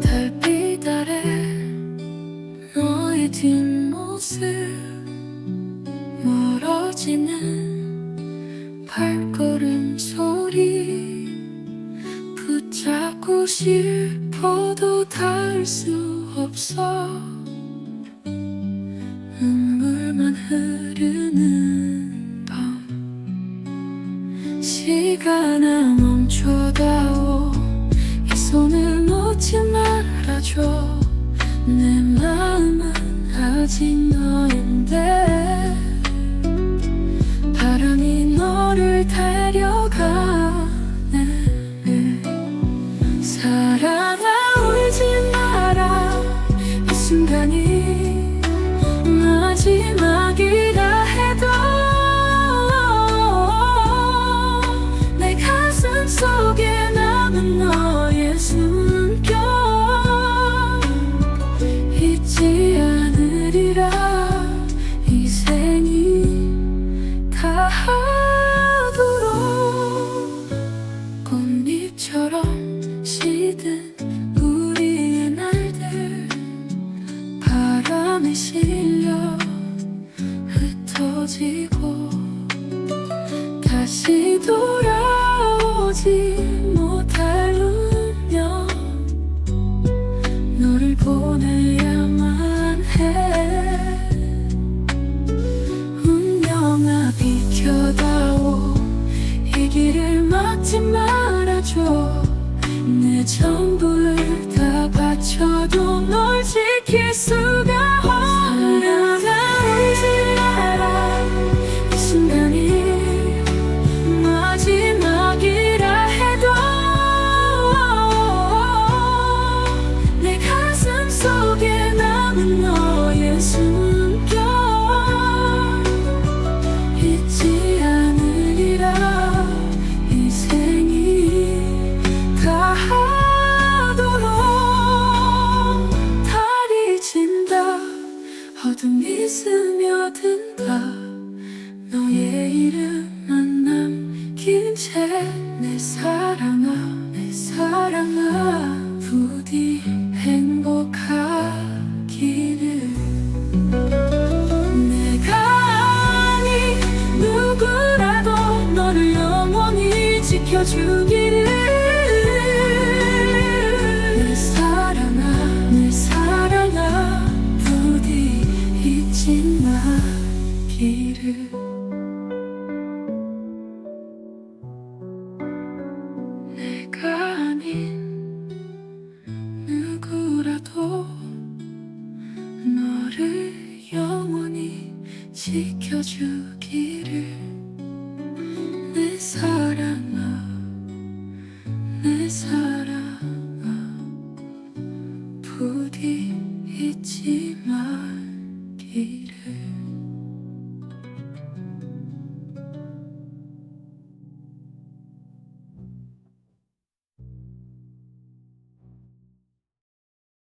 달빛 아래 너의 뒷모습 멀어지는 싶어도 닿을 수 없어. 눈물만 흐르는 밤. 시간아 멈춰다오. 이 손을 놓지 말아줘. 내 마음은 아직 너인데 속에 남은 너의 숨결. 잊지 않으리라 이 생이 다하도록. 꽃잎처럼 시든 우리의 날들 바람에 실려 흩어지고 다시 돌아 오지 못할 운명. 너를 보내야만 해. 운명아 비켜다오. 이 길을 막지 말아줘. 내 전부를 다 바쳐도 널 지킬 수 사랑아 부디 행복하기를. 내가 아니 누구라도 너를 영원히 지켜주기를. 내 사랑아 내 사랑아 부디 잊지 마기를. 내가 너를 영원히 지켜주기를 내 사랑아 내 사랑아. 부디 잊지 말기를